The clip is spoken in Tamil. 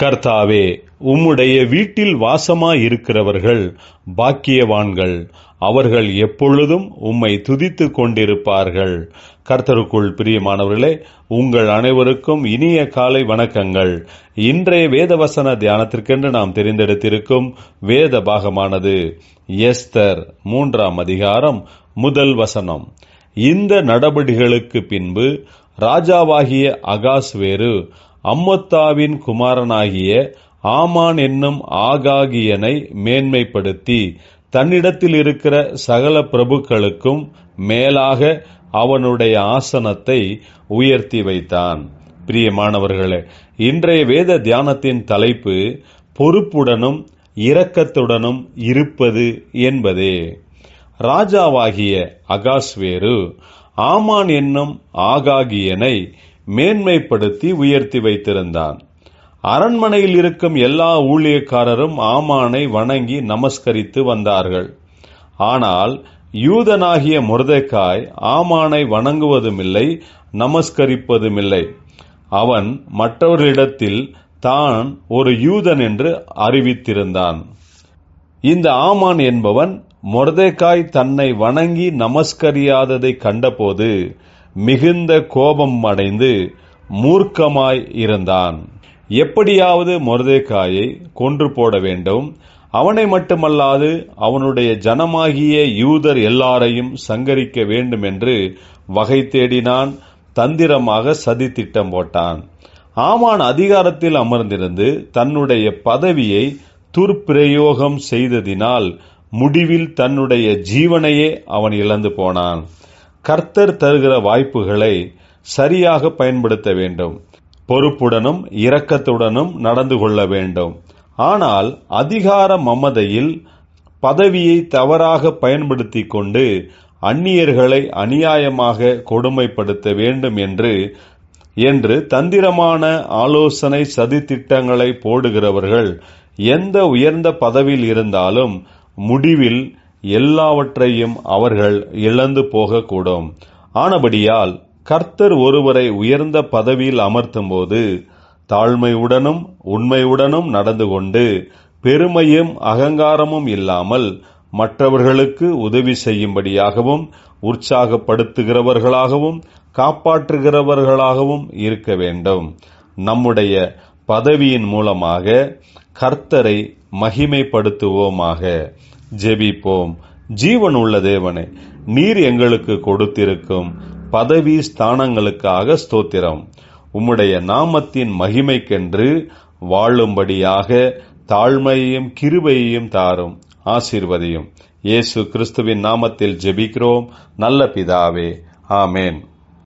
கர்த்தாவே உம்முடைய வீட்டில் வாசமாயிருக்கிறவர்கள் பாக்கியவான்கள். அவர்கள் எப்பொழுதும் உம்மை துதித்து கொண்டிருப்பார்கள். கர்த்தருக்குள் பிரியமானவர்களே உங்கள் அனைவருக்கும் இனிய காலை வணக்கங்கள். இன்றைய வேதவசன தியானத்திற்கென்று நாம் தெரிந்தெடுத்திருக்கும் வேத பாகமானது எஸ்தர் மூன்றாம் அதிகாரம் முதல் வசனம். இந்த நடபடிகளுக்கு பின்பு ராஜாவாகிய அகாஸ்வேரு அம்மத்தாவின் குமாரனாகிய ஆமான் என்னும் ஆகாகியனை மேன்மைப்படுத்தி தன்னிடத்தில் இருக்கிற சகல பிரபுக்களுக்கும் மேலாக அவனுடைய ஆசனத்தை உயர்த்தி வைத்தான். பிரியமானவர்களே இன்றைய வேத தியானத்தின் தலைப்பு பொறுப்புடனும் இரக்கத்துடனும் இருப்பது என்பதே. ராஜாவாகிய அகாஸ்வேரு ஆமான் என்னும் ஆகாகியனை மேன்மைப்படுத்தி உயர்த்தி வைத்திருந்தான். அரண்மனையில் இருக்கும் எல்லா ஊழியக்காரரும் ஆமானை வணங்கி நமஸ்கரித்து வந்தார்கள். ஆனால் யூதனாகிய முருதைக்காய் ஆமானை வணங்குவதுமில்லை நமஸ்கரிப்பதுமில்லை. அவன் மற்றவர்களிடத்தில் தான் ஒரு யூதன் என்று அறிவித்திருந்தான். இந்த ஆமான் என்பவன் மொர்தேக்காய் தன்னை வணங்கி நமஸ்கரியாததை கண்டபோது மிகுந்த கோபம் அடைந்து மூர்க்கமாய் இருந்தான். எப்படியாவது மொரதேக்காயை கொன்று போட வேண்டும். அவனை மட்டுமல்லாது அவனுடைய ஜனமாகிய யூதர் எல்லாரையும் சங்கரிக்க வேண்டும் என்று வகை தேடினான். தந்திரமாக சதி திட்டம் போட்டான். ஆமான் அதிகாரத்தில் அமர்ந்திருந்து தன்னுடைய பதவியை துர்ப்பிரயோகம் செய்ததினால் முடிவில் தன்னுடைய ஜீவனையே அவன் இழந்து போனான். கர்த்தர் தருகிற வாய்ப்புகளை சரியாக பயன்படுத்த வேண்டும். பொறுப்புடனும் இரக்கத்துடனும் நடந்து கொள்ள வேண்டும். ஆனால் அதிகார மமதையில் பதவியை தவறாக பயன்படுத்தி கொண்டு அந்நியர்களை அநியாயமாக கொடுமைப்படுத்த வேண்டும் என்று என்று தந்திரமான ஆலோசனை சதித்திட்டங்களை போடுகிறவர்கள் எந்த உயர்ந்த பதவியில் இருந்தாலும் முடிவில் எல்லாவற்றையும் அவர்கள் இழந்து போகக்கூடும். ஆனபடியால் கர்த்தர் ஒருவரை உயர்ந்த பதவியில் அமர்த்தும் போது தாழ்மையுடனும் உண்மையுடனும் நடந்து கொண்டு பெருமையும் அகங்காரமும் இல்லாமல் மற்றவர்களுக்கு உதவி செய்யும்படியாகவும் உற்சாகப்படுத்துகிறவர்களாகவும் காப்பாற்றுகிறவர்களாகவும் இருக்க வேண்டும். நம்முடைய பதவியின் மூலமாக கர்த்தரை மகிமைப்படுத்துவோமாக. ஜெபிப்போம். ஜீவன் உள்ள தேவனே நீர் எங்களுக்கு கொடுத்திருக்கும் பதவி ஸ்தானங்களுக்காக ஸ்தோத்திரம். உம்முடைய நாமத்தின் மகிமைக்கென்று வாழும்படியாக தாழ்மையையும் கிருபையையும் தாரும் ஆசீர்வதியும். இயேசு கிறிஸ்துவின் நாமத்தில் ஜெபிக்கிறோம். நல்ல பிதாவே ஆமேன்.